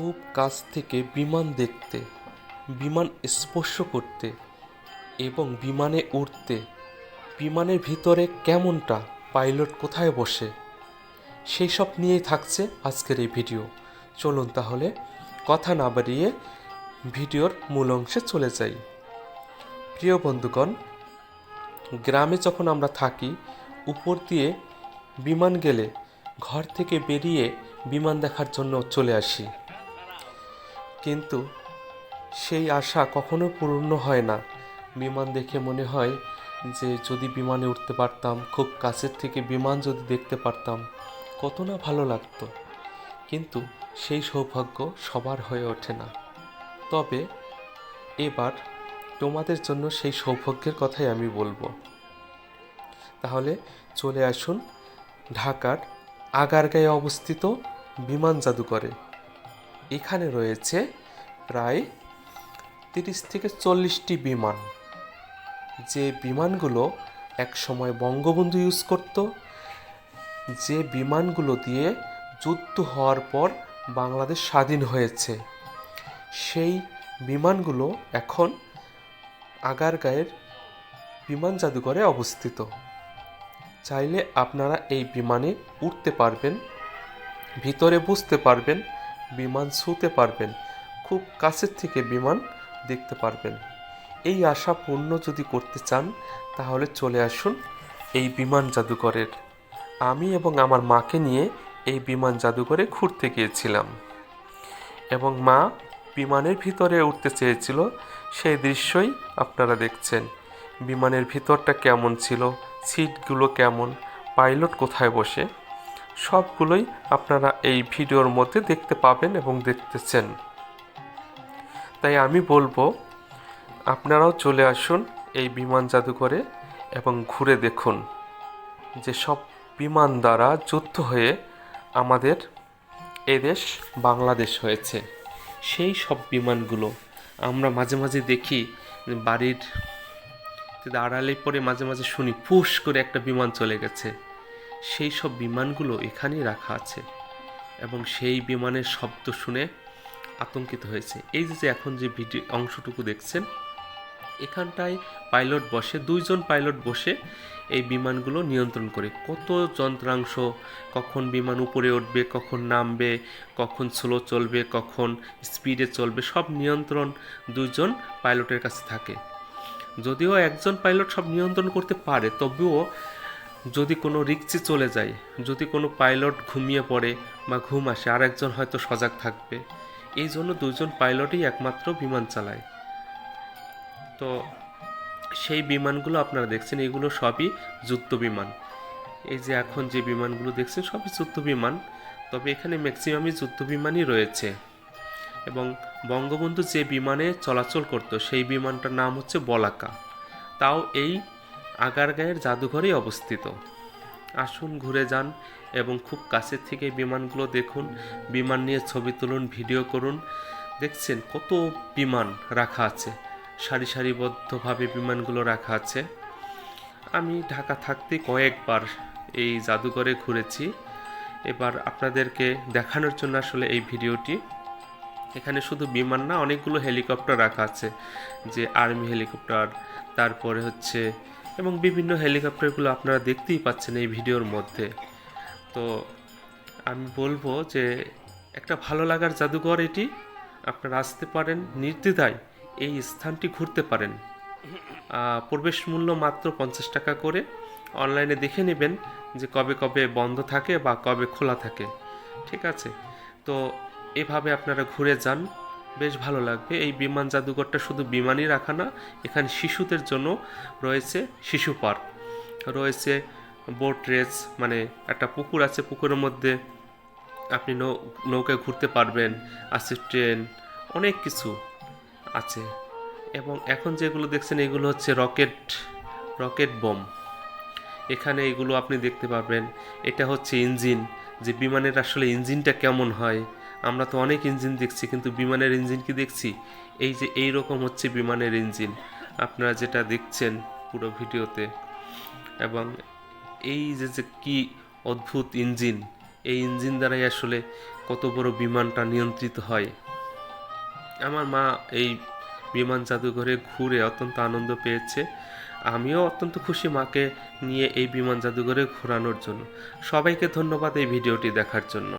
খুব কাছ থেকে বিমান দেখতে, বিমান স্পর্শ করতে এবং বিমানে উঠতে বিমানের ভিতরে কেমনটা? পাইলট কোথায় বসে? সেই সব নিয়েই থাকছে আজকের এই ভিডিও। চলুন তাহলে কথা না বাড়িয়ে ভিডিওর মূল অংশে চলে যাই। প্রিয় বন্ধুগণ, গ্রামে যখন আমরা থাকি, উপর দিয়ে বিমান গেলে ঘর থেকে বেরিয়ে বিমান দেখার জন্য চলে আসি। কিন্তু সেই আশা কখনো পূর্ণ হয় না। বিমান দেখে মনে হয় যে যদি বিমানে উঠতে পারতাম, খুব কাছের থেকে বিমান যদি দেখতে পারতাম, কত না ভালো লাগতো। কিন্তু সেই সৌভাগ্য সবার হয়ে ওঠে না। তবে এবার তোমাদের জন্য সেই সৌভাগ্যের কথাই আমি বলব। তাহলে চলে আসুন ঢাকার আগারগাঁয়ে অবস্থিত বিমান জাদুঘরে। এখানে রয়েছে প্রায় তিরিশ থেকে চল্লিশটি বিমান। যে বিমানগুলো এক সময় বঙ্গবন্ধু ইউজ করত, যে বিমানগুলো দিয়ে যুদ্ধ হওয়ার পর বাংলাদেশ স্বাধীন হয়েছে, সেই বিমানগুলো এখন আগারগাঁয়ের বিমান জাদুঘরে অবস্থিত। চাইলে আপনারা এই বিমানে উঠতে পারবেন, ভিতরে বুঝতে পারবেন বিমান ছুঁতে পারবেন, খুব কাছের থেকে বিমান দেখতে পারবেন। এই আশা পূর্ণ যদি করতে চান, তাহলে চলে আসুন এই বিমান জাদুঘরের। আমি এবং আমার মাকে নিয়ে এই বিমান জাদুঘরে ঘুরতে গিয়েছিলাম এবং মা বিমানের ভিতরে উঠতে চেয়েছিল, সেই দৃশ্যই আপনারা দেখছেন। বিমানের ভিতরটা কেমন ছিল, সিটগুলো কেমন, পাইলট কোথায় বসে? সবগুলোই আপনারা এই ভিডিওর মধ্যে দেখতে পাবেন এবং দেখতেছেন। তাই আমি বলব, আপনারাও চলে আসুন এই বিমান জাদুঘরে এবং ঘুরে দেখুন যে সব বিমান দ্বারা যুদ্ধ হয়ে আমাদের এদেশ বাংলাদেশ হয়েছে। সেই সব বিমানগুলো আমরা মাঝে মাঝে দেখি, বাড়ির আড়ালে পরে মাঝে মাঝে শুনি, পুশ করে একটা বিমান চলে গেছে। সেই সব বিমানগুলো এখানেই রাখা আছে এবং সেই বিমানের শব্দ শুনে আতঙ্কিত হয়েছে। এই যে এখন যে ভিডিও অংশটুকু দেখছেন, এখানটায় পাইলট বসে, দুইজন পাইলট বসে এই বিমানগুলো নিয়ন্ত্রণ করে। কত যন্ত্রাংশ, কখন বিমান উপরে উঠবে, কখন নামবে, কখন স্লো চলবে, কখন স্পিডে চলবে, সব নিয়ন্ত্রণ দুইজন পাইলটের কাছে থাকে। যদিও একজন পাইলট সব নিয়ন্ত্রণ করতে পারে, তবুও যদি কোনো রিক্সে চলে যায়, যদি কোনো পাইলট ঘুমিয়ে পড়ে বা ঘুম আসে আর একজন হয়তো সজাগ থাকবে। এই জন্য দুজন পাইলটই একমাত্র বিমান চালায়। তো সেই বিমানগুলো আপনারা দেখছেন, এগুলো সবই যুদ্ধ বিমান। এই যে এখন যে বিমানগুলো দেখছেন, সবই যুদ্ধ বিমান। তবে এখানে ম্যাক্সিমামই যুদ্ধ বিমানই রয়েছে। এবং বঙ্গবন্ধু যে বিমানে চলাচল করত, সেই বিমানটার নাম হচ্ছে বলাকা। তাও এই আগারগাঁয়ের জাদুঘরেই অবস্থিত। আসুন ঘুরে যান এবং খুব কাছের থেকে বিমানগুলো দেখুন। বিমান নিয়ে ছবি তুলুন, ভিডিও করুন। দেখছেন কত বিমান রাখা আছে। সারি সারিবদ্ধভাবে বিমানগুলো রাখা আছে। আমি ঢাকা থাকতে কয়েকবার এই জাদুঘরে ঘুরেছি। এবার আপনাদেরকে দেখানোর জন্য আসলে এই ভিডিওটি। এখানে শুধু বিমান না, অনেকগুলো হেলিকপ্টার রাখা আছে। যে আর্মি হেলিকপ্টার, তারপরে হচ্ছে এবং বিভিন্ন হেলিকপ্টারগুলো আপনারা দেখতেই পাচ্ছেন এই ভিডিওর মধ্যে। তো আমি বলব যে একটা ভালো লাগার জাদুঘর এটি। আপনারা আসতে পারেন, নির্দ্বিধায় এই স্থানটি ঘুরতে পারেন। প্রবেশ মূল্য মাত্র পঞ্চাশ টাকা করে। অনলাইনে দেখে নেবেন যে কবে কবে বন্ধ থাকে বা কবে খোলা থাকে। ঠিক আছে? তো এভাবে আপনারা ঘুরে যান। বেশ ভালো লাগবে। এই বিমান জাদুঘরটা শুধু বিমানই রাখা না, এখানে শিশুদের জন্য রয়েছে শিশু পার্ক। রয়েছে বোট রেস মানে একটা পুকুর আছে, পুকুরের মধ্যে আপনি নৌকায় ঘুরতে পারবেন, আছে ট্রেন, অনেক কিছু আছে। এবং এখন যেগুলো দেখছেন, এগুলো হচ্ছে রকেট রকেট বোম। এখানে এগুলো আপনি দেখতে পারবেন। এটা হচ্ছে ইঞ্জিন। যে বিমানের আসলে ইঞ্জিনটা কেমন হয় আমরা তো অনেক ইঞ্জিন দেখছি, কিন্তু বিমানের ইঞ্জিন কি দেখছি? এই যে এই রকম হচ্ছে বিমানের ইঞ্জিন আপনারা যেটা দেখছেন পুরো ভিডিওতে। এবং এই যে যে কি অদ্ভুত ইঞ্জিন এই ইঞ্জিন দ্বারাই আসলে কত বড় বিমানটা নিয়ন্ত্রিত হয়। আমার মা এই বিমান জাদুঘরে ঘুরে অত্যন্ত আনন্দ পেয়েছে। আমিও অত্যন্ত খুশি মাকে নিয়ে এই বিমান জাদুঘরে ঘোরানোর জন্য। সবাইকে ধন্যবাদ এই ভিডিওটি দেখার জন্য।